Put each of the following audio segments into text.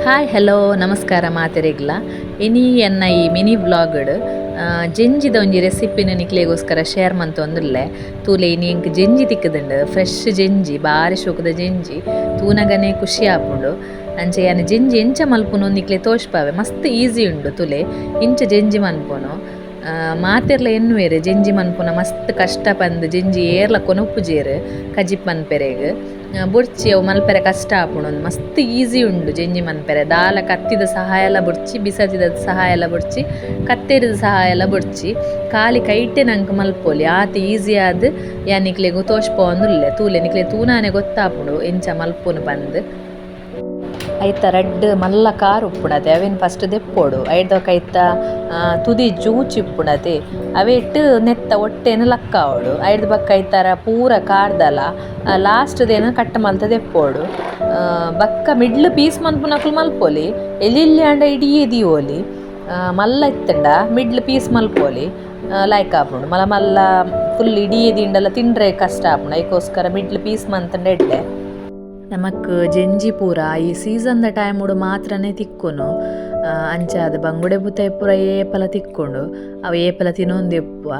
Hi hello ನಮಸ್ಕಾರ ಮಾತೆರೆಗ್ಲ any ಎನ್ನ ಈ ಮಿನಿ ವ್ಲಾಗ್ಡ್ ಜೆಂಜಿದ ಒಂಜಿ ರೆಸಿಪಿನ ನಿಕ್ಲೆಗೋಸ್ಕರ ಶೇರ್ ಮಂತೊಂದುಲ್ಲೆ ತೂಲೆ ಇನಿ ಎಂಕ್ ಜೆಂಜಿ ತಿಕ್ಕುದುಂಡು, ಫ್ರೆಶ್ ಜೆಂಜಿ ಬಾರಿ ಶೋಕದ ಜೆಂಜಿ, ತೂನಗನೆ ಖುಷಿ ಆಪುಂಡು. ಅಂಚೆ ಯಾನ ಜೆಂಜಿ ಎಂಚ ಮಲ್ಪುನು ನಿಕ್ಲೆ ತೋಷ್ಪಾವೆ, ಮಸ್ತ್ ಈಸಿ ಉಂಡು ತುಲೆ, ಇಂಚ ಜೆಂಜಿ ಮನ್ಪುನು ಮಾತೆರ್ಲ ಎನ್ನುವೆರ್ ಜೆಂಜಿ ಮನ್ಪುನ ಮಸ್ತ್ ಕಷ್ಟ ಪಂದ್, ಜೆಂಜಿ ಏರ್ಲ ಕೊನೊಪ್ಪುಜೇರ್ ಕಜಿಪ್ ಮನ್ಪೆರೆಗ್. ಬುರ್ಚಿ ಅವು ಮಲ್ಪೆರೆ ಕಷ್ಟ ಆಪುಂಡು ಮಸ್ತ್ ಈಸಿ ಉಂಡು ಜೆಂಜಿ ಮನ್ಪೆರೆ. ದಾಲ ಕತ್ತಿದ ಸಹಾಯ ಎಲ್ಲ ಬುಡ್ಚಿ ಬಿಸದಿದ ಸಹಾಯ ಎಲ್ಲ ಬುಡ್ಚಿ ಕತ್ತೇರಿದ ಸಹಾಯ ಎಲ್ಲ ಬುಡ್ಚಿ ಖಾಲಿ ಕೈಟೆ ನಂಗೆ ಮಲ್ಪೊಲಿ, ಆತ ಈಸಿ ಆದ್ ಯಾನಿಕ್ಲೆಗು ತೋಷ್ಪೊಂದುಲ್ಲೆ ತೂಲೆ ನಿಕ್ಲೆ ತೂನಾನೆ ಗೊತ್ತಾಪುಂಡು ಎಂಚ ಮಲ್ಪುನು ಪಂದ್. ಐತ ರಡ್ಡ್ ಮಲ್ಲ ಕಾರ್ ಉಪ್ಪುಣತೆ, ಅವೇನು ಫಸ್ಟ್ ದೆಪ್ಪೋಡು ಐಡ್ದಕ್ಕ ಐತ ತುದಿ ಜೂಚಿ ಅವೆಟ್ ನೆತ್ತ ಲಕ್ಕ ಆವುಡು ಐಡ್ದ ಬಕ್ಕ ಐತಾರ ಪೂರ ಕಾರ್ದಲ ಲಾಸ್ಟ್ದೇನ ಕಟ್ಟ ಮಲ್ತ ದೆಪ್ಪೋಳು ಬಕ್ಕ ಮಿಡ್ಲ್ ಪೀಸ್ ಮನ್ಪುನಕುಲು ಮಲ್ಪೊಲಿ. ಎಲ್ಲಿಲ್ಲಿ ಅಂಡ ಇಡೀ ದಿಯೋಲಿ ಮಲ್ಲ ಇತ್ತಂಡ, ಮಿಡ್ಲ್ ಪೀಸ್ ಮಲ್ಪೋಲಿ. ಲೈಕ್ ಆಪುಂಡು. ಮಲ ಮಲ್ಲ ಫುಲ್ ಇಡೀ ದಿಂಡಲ ತಿಂಡ್ರೆ ಕಷ್ಟ ಆಪುಂಡು. ಐಕೋಸ್ಕರ ಮಿಡ್ಲ್ ಪೀಸ್ ಮಂತಂಡ ಎಡ್ಡೆ ನಮಕ್ ಜೆಂಜಿ ಪೂರ ಈ ಸೀಸನ್ದ ಟೈಮ್ ಮಾತ್ರನೇ ತಿಕ್ಕುನು. ಆ, ಅಂಚ ಅದು ಬಂಗುಡೆ ಬುತ್ತಾಯಿ ಪೂರ ಏಪಲ ತಿಕ್ಕೊಂಡು ಅವು ತಿನ್ನೊಂದು ಎಪ್ಪುವ.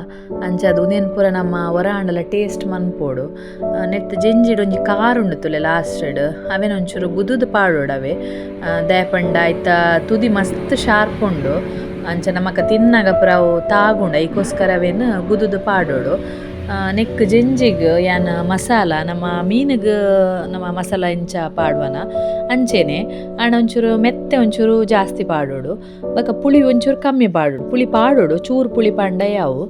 ಅಂಚ ಅದು ಉಂದೇನು ಪೂರ ನಮ್ಮ ಹೊರಾಂಡಲ ಟೇಸ್ಟ್ ಮನ್ಪೋಡು. ನೆತ್ತ ಜೆಂಜಿಡು ಒಂಜಿ ಕಾರ್ ಉಂಡು ತುಲೆ ಲಾಸ್ಟಡ್ ಅವೇನೊಂಚೂರು ಗುದುದು ಪಾಡೋಡವೆ. ದಾಯಪಂಡ ಆಯ್ತ ತುದಿ ಮಸ್ತ್ ಶಾರ್ಪ್ ಉಂಡು. ಅಂಚ ನಮಕ ತಿನ್ನಾಗ ಪೂರ ಅವು ತಾಗುಂಡ ಐಕೋಸ್ಕರ ಅವೇನು ಗುದುದು ಪಾಡೋಡು. ನೆಕ್ ಜಿಂಜಿಗ್, ಯಾನ್ ಮಸಾಲ, ನಮ್ಮ ಮೀನಿಗೆ, ನಮ್ಮ ಮಸಾಲ ಇಂಚ ಪಾಡುವನ, ಅಂಚೆನೆ. ಆಂಡ ಒಂಚೂರು ಮೆತ್ತೆ ಒಂಚೂರು ಜಾಸ್ತಿ ಪಾಡೋಡು. ಬೊಕ ಪುಳಿ ಒಂಚೂರು ಕಮ್ಮಿ ಪಾಡೋಡು. ಪುಳಿ ಪಾಡೋಡು, ಚೂರು ಪುಳಿ ಪಾಂಡ ಯಾವು.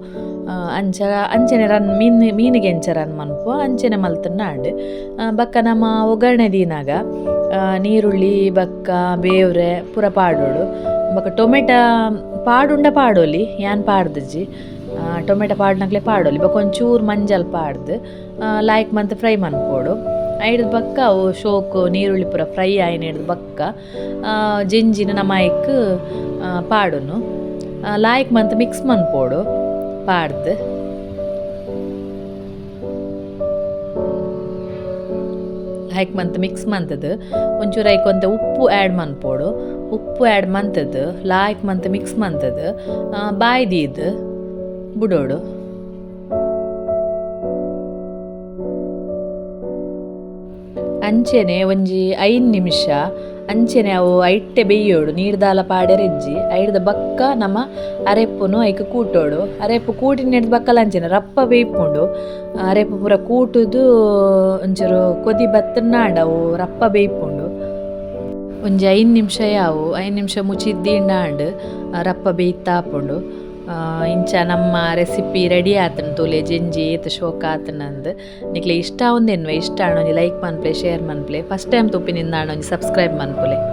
ಅಂಚ, ಅಂಚೆನೆ ರನ್, ಮೀನ್, ಮೀನಿಗೆ ಎಂಚ ರನ್ ಮನ್ಪು, ಅಂಚೆನೆ ಮಲ್ತನ್ನಾಂಡ್ ಬಕ್ಕ ನಮ್ಮ ಒಗ್ಗರಣೆ ದೀನಾಗ ನೀರುಳ್ಳಿ, ಬಕ್ಕ, ಬೇವ್ರೆ ಪೂರ ಪಾಡೋಡು. ಬೊಕ ಟೊಮೆಟ ಪಾಡುಂಡ ಪಾಡೋಲಿ, ಯಾನ್ ಪಾಡ್ದಜ್ಜಿ. ಟೊಮೆಟೊ ಪಾಡ್ನಕ್ಲೆ ಪಾಡೋಲಿ. ಬೊಕ ಒಂಚೂರು ಮಂಜಲ್ ಪಾಡ್ದು ಲಾಯ್ಕ್ ಮಂತ್ ಫ್ರೈ ಮನ್ಪೋಡು ಐಡ್ದು ಬಕ್ಕ, ಅವು ಶೋಕು, ನೀರುಳ್ಳಿ ಪೂರ ಫ್ರೈ ಆಯ್ನ ಹಿಡ್ದು ಬಕ್ಕ. ಜಿಂಜಿನ ನಮಾಯ್ಕ್ ಪಾಡುನು. ಲಾಯ್ಕ್ ಮಂತ್ ಮಿಕ್ಸ್ ಮನ್ಪೋಡು ಪಾಡ್ದು. ಹೈಕ್ ಮಂತ್ ಮಿಕ್ಸ್ ಮಂತದ್ದು ಒಂಚೂರು ಐಕ್ ಅಂತ ಉಪ್ಪು ಆ್ಯಡ್ ಮನ್ಪೋಡು ಉಪ್ಪು ಆ್ಯಡ್ ಮಂತದ್ದು ಲಾಯ್ಕ್ ಮಂತ್ ಮಿಕ್ಸ್ ಮಂತದ್ದು ಬಾಯ್ದೀದ್. ಬುಡೋಡು. ಅಂಚೆನೆ ಒಂಜಿ ಐದು ನಿಮಿಷ. ಅಂಚೆನೆ ಅವು ಐಟ್ಟೆ ಬೇಯೋಡು, ನೀರ್ದಾಲ ಪಾಡೆ ರೆಜ್ಜಿ ಐಡ್ದ ಬಕ್ಕ ನಮ್ಮ ಅರೆಪ್ಪುನು ಐಕ ಕೂಟೋಡು. ಅರೆಪ್ಪು ಕೂಟಿ ನೆಡ್ದು ಬಕ್ಕಲ ಅಂಚೆನೆ ರಪ್ಪ ಬೇಯ್ಪುಂಡು. ಅರೆಪ್ಪು ಪೂರ ಕೂಟುದು ಒಂಚೂರು ಕೊದಿ ಅವು ರಪ್ಪ ಬೇಯ್ಪುಂಡು. ಒಂಜಿ ಐದು ನಿಮಿಷ ಯಾವು, ಐದು ನಿಮಿಷ ಮುಚ್ಚಿದ್ದಿಂಡಾಂಡ್ ರಪ್ಪ ಬೇಯ್ತಾಪುಂಡು. ಇಂಚ ನಮ್ಮ ರೆಸಿಪಿ ರೆಡಿ ಆತನ ತೋಲೆ, ಜೆಂಜಿ, ಏತ್ ಶೋಕ ಆತನಂದು ನಿಕ್ಲೆ ಇಷ್ಟ ಒಂದೇನ್ವೆ ಇಷ್ಟ ಆಣೊಂಜಿ ಲೈಕ್ ಮನ್ಪ್ಲೆ ಶೇರ್ ಮನ್ಪ್ಲೆ. ಫಸ್ಟ್ ಟೈಮ್ ತುಪ್ಪಿನಿಂದ ಆಣೊಂಜಿ ಸಬ್ಸ್ಕ್ರೈಬ್ ಮನ್ಪುಲೆ.